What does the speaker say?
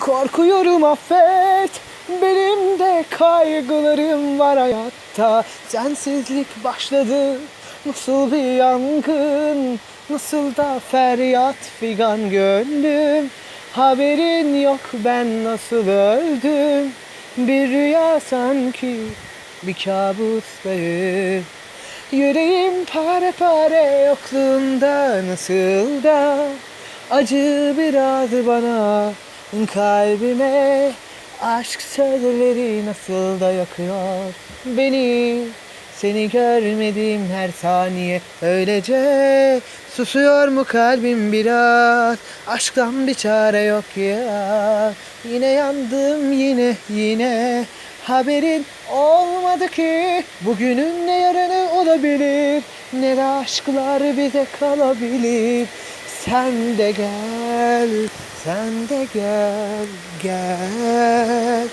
Korkuyorum affet. Benim de kaygılarım var hayatta. Sensizlik başladı. Nasıl bir yangın? Nasıl da feryat figan gönlüm? Haberin yok ben nasıl öldüm? Bir rüya sanki bir kabustayım. Yüreğim pare pare yokluğunda nasıl da? Acı biraz bana kalbime Aşk sözleri nasıl da yakıyor beni. Seni görmedim her saniye öylece Susuyor mu kalbim biraz? Aşktan bir çare yok ya. Yine yandım yine yine. Haberin olmadı ki Bugünün ne yarını olabilir Ne de aşklar bize kalabilir sen de gel, sen de gel, gel.